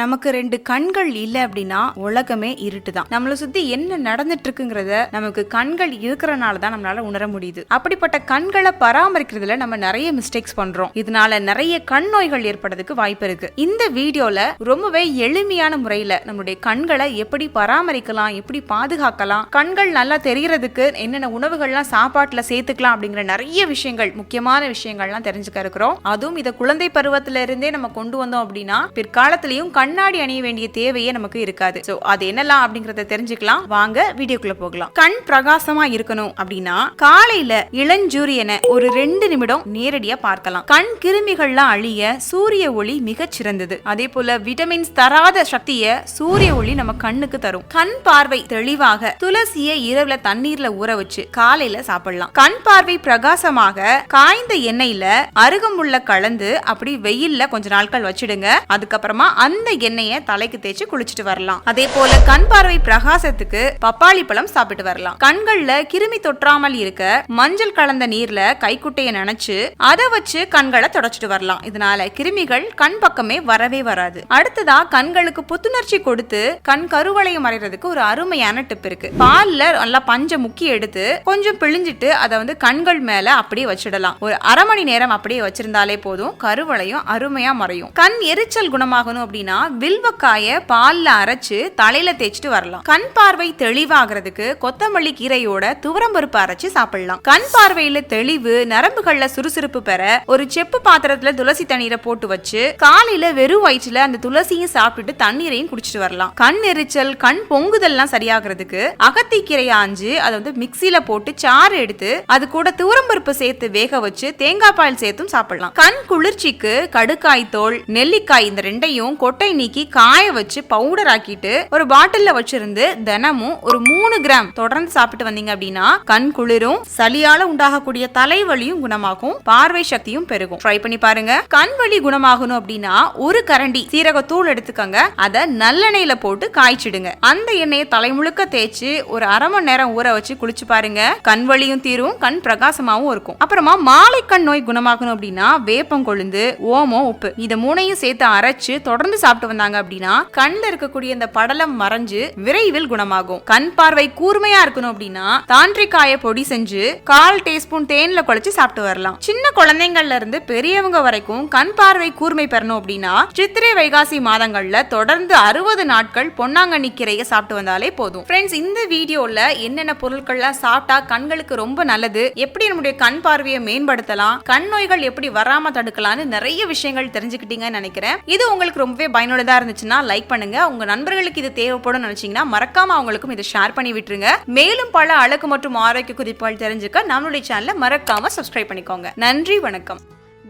நமக்கு ரெண்டு கண்கள் இல்ல அப்படின்னா உலகமே இருட்டு தான் நம்மளை சுத்தி என்ன நடந்துட்டு இருக்குங்கிறத நமக்கு கண்கள் இருக்கிறனால தான் நம்மளால உணர முடியுது. அப்படிப்பட்ட கண்களை பராமரிக்கிறதுல நம்ம நிறைய மிஸ்டேக்ஸ் பண்றோம். இதனால நிறைய கண் நோய்கள் ஏற்படுறதுக்கு வாய்ப்பு இருக்கு. இந்த வீடியோல ரொம்பவே எளிமையான முறையில நம்மளுடைய கண்களை எப்படி பராமரிக்கலாம் எப்படி பாதுகாக்கலாம் கண்கள் நல்லா தெரியறதுக்கு என்னென்ன உணவுகள்லாம் சாப்பாட்டுல சேர்த்துக்கலாம் அப்படிங்கிற நிறைய விஷயங்கள் முக்கியமான விஷயங்கள்லாம் தெரிஞ்சுக்க இருக்கிறோம். அதுவும் இதை குழந்தை பருவத்துல இருந்தே நம்ம கொண்டு வந்தோம் அப்படின்னா பிற்காலத்திலையும் கண்ணாடி அணிய வேண்டிய தேவையே நமக்கு இருக்காது. சோ அது என்னலாம் அப்படிங்கறத தெரிஞ்சுக்கலாம். வாங்க வீடியோக்குள்ள போகலாம். கண் பிரகாசமா இருக்கணும் அப்படின்னா காலையில இளஞ்சூரியனை ஒரு ரெண்டு நிமிடம் நேரடியா பார்க்கலாம். கண் கிருமிகள்லாம் அழிய சூரிய ஒளி மிகச் சிறந்தது. அதே போல விட்டமின்ஸ் தராத சக்தியை சூரிய ஒளி நம்ம கண்ணுக்கு தரும். கண் பார்வை தெளிவாக துளசியை இரவுல தண்ணீர்ல ஊற வச்சு காலையில சாப்பிடலாம். கண் பார்வை பிரகாசமாக காய்ந்த எண்ணெயில அருகமுள்ள கலந்து அப்படி வெயில்ல கொஞ்ச நாட்கள் வச்சிடுங்க. அதுக்கப்புறமா அந்த எண்ணெயை தலைக்கு தேய்ச்சி குளிச்சுட்டு வரலாம். அதே போல கண் பார்வை பிரகாசத்துக்கு பப்பாளி பழம் சாப்பிட்டு வரலாம். கண்கள்ல கிருமி தொற்றாமல் இருக்க மஞ்சள் கலந்த நீர்ல கைக்குட்டைய நினைச்சு அதை வச்சு கண்களை தொடச்சிட்டு வரலாம். இதனால கிருமிகள் கண் பக்கமே வரவே வராது. அடுத்ததா கண்களுக்கு புத்துணர்ச்சி கொடுத்து கண் கருவளையம் மறைறதுக்கு ஒரு அருமையான டிப் இருக்கு. பால்ல நல்லா பஞ்ச முக்கி எடுத்து கொஞ்சம் பிழிஞ்சிட்டு அதை வந்து கண்கள் மேல அப்படியே வச்சிடலாம். ஒரு அரை மணி நேரம் அப்படியே வச்சிருந்தாலே போதும் கருவளையும் அருமையா மறையும். கண் எரிச்சல் குணமாகணும் அப்படின்னா வில்வக்காய பால்ல அரைச்சு தலையில தேய்ச்சிட்டு வரலாம். கண் பார்வை தெளிவாகிறதுக்கு கொத்தமல்லி கீரையோட துவரம்பருப்பு அரைச்சு சாப்பிடலாம். கண் பார்வையில தெளிவு நரம்புகள்ல சுறுசுறுப்பு பெற ஒரு செப்பு பாத்திரத்துல துளசி தண்ணீரை போட்டு வச்சு காலையில வெறும் வயிற்றுல அந்த துளசியும் சாப்பிட்டுட்டு தண்ணீரையும் குடிச்சிட்டு வரலாம். கண் எரிச்சல் கண் பொங்குதல்லாம் சரியாகிறதுக்கு அகத்தி கீரையை ஆஞ்சு அதை வந்து மிக்சியில போட்டு சாறு எடுத்து அது கூட துவரம்பருப்பு சேர்த்து வேக வச்சு தேங்காய் பால் சேர்த்தும் சாப்பிடலாம். கண் குளிர்ச்சிக்கு கடுக்காய் தோல் நெல்லிக்காய் இந்த ரெண்டையும் கொட்டை நீக்கி காய வச்சு பவுடர் ஆக்கிட்டு ஒரு பாட்டில்ல வச்சிருந்து தினமும் ஒரு மூணு கிராம் தொடர்ந்து சாப்பிட்டு வந்தீங்க அப்படின்னா கண் குளிரும் சளியால உண்டாகக்கூடிய தலைவலியும் குணமாகும் பார்வை சக்தியும் பெருகும். ட்ரை பண்ணி பாருங்க. கண் வலி குணமாகணும் அப்படின்னா ஒரு கரண்டி சீரகத்தூள் எடுத்துக்கோங்க. அதை நல்லெண்ணெயில போட்டு காய்ச்சிடுங்க. அந்த எண்ணெயை தலை முழுக்க தேய்ச்சி ஒரு அரை மணி நேரம் ஊற வச்சு குளிச்சு பாருங்க. கண் வலியும் தீரும் கண் பிரகாசமாவும் இருக்கும். அப்புறமா மாலை கண் நோய் குணமாகணும் அப்படின்னா வேப்பம் கொழுந்து ஓமம் உப்பு. இத மூணையும் சேர்த்து அரைச்சு தொடர்ந்து சாப்பிட்டு வந்தாங்க அப்படின்னா கண்ணில் இருக்கக்கூடிய இந்த படலம் மறைஞ்சு விரைவில் குணமாகும். கண் பார்வை கூர்மையா இருக்கணும் அப்படின்னா தாண்டிக்காய பொடி செஞ்சு கால் டீஸ்பூன் தேன்ல குழச்சு சாப்பிட்டு வரலாம். சின்ன குழந்தைங்கள்ல இருந்து பெரியவங்க வரைக்கும் கண் பார்வை கூர்மை பெறணும் அப்படின்னா சித்திரை வைகாசி மாதங்கள்ல தொடர்ந்து அறுபது நாட்கள் பொன்னாங்கண்ணி கீரையை சாப்பிட்டு வந்தாலே போதும். ஃப்ரெண்ட்ஸ் இந்த வீடியோல என்னென்ன பொருட்கள்லாம் சாப்பிட்டா கண்களுக்கு ரொம்ப நல்லது எப்படி நம்முடைய கண் பார்வையை மேம்படுத்தலாம் கண் நோய்கள் எப்படி வராம தடுக்கலாம்னு நிறைய விஷயங்கள் தெரிஞ்சுக்கிட்டீங்கன்னு நினைக்கிறேன். இது உங்களுக்கு ரொம்பவே பயனுள்ளதாக இருந்துச்சுன்னா லைக் பண்ணுங்க. உங்க நண்பர்களுக்கு இது தேவைப்படும் நினைச்சீங்கன்னா மறக்காம அவங்களுக்கும் இதை ஷேர் பண்ணி விட்டுருங்க. மேலும் பல அழகு மற்றும் ஆரோக்கிய குறிப்புகள் தெரிஞ்சுக்க நம்மளுடைய சேனலை மறக்காம சப்ஸ்கிரைப் பண்ணிக்கோங்க. நன்றி வணக்கம்.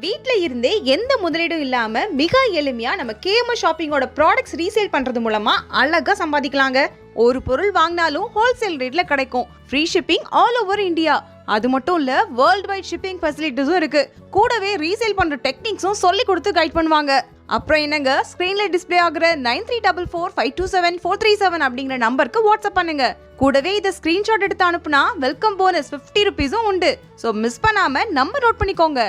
வீட்டில் இருந்தே எந்த முதலீடும் இல்லாமல் மிக எளிமையா நம்ம கேம ஷாப்பிங்கோட ப்ராடக்ட்ஸ் ரீசேல் பண்றது மூலமாக அழகா சம்பாதிக்கலாங்க. ஒரு பொருள் வாங்கினாலும் ஹோல்சேல் ரேட்டில் கிடைக்கும். Free shipping all over India அது மட்டும் இல்ல வேர்ல்ட் வைட் ஷிப்பிங் ஃபெசிலிட்டிஸும் இருக்கு. கூடவே ரீசேல் பண்ற டெக்னிக்ஸும் சொல்லி கொடுத்து கைட் பண்ணுவாங்க. அப்புறம் என்னங்க? ஸ்க்ரீன்ல டிஸ்ப்ளே ஆகுற nine three double four five two seven four three seven அப்படிங்கிற நம்பருக்கு வாட்ஸ்அப் பண்ணுங்க. கூடவே இதை ஸ்கிரீன்ஷாட் எடுத்து அனுப்புனா வெல்கம் போனஸ் ஃபிஃப்டி ருபீஸும் உண்டு. ஸோ மிஸ் பண்ணாம நம்பர் நோட் பண்ணிக்கோங்க.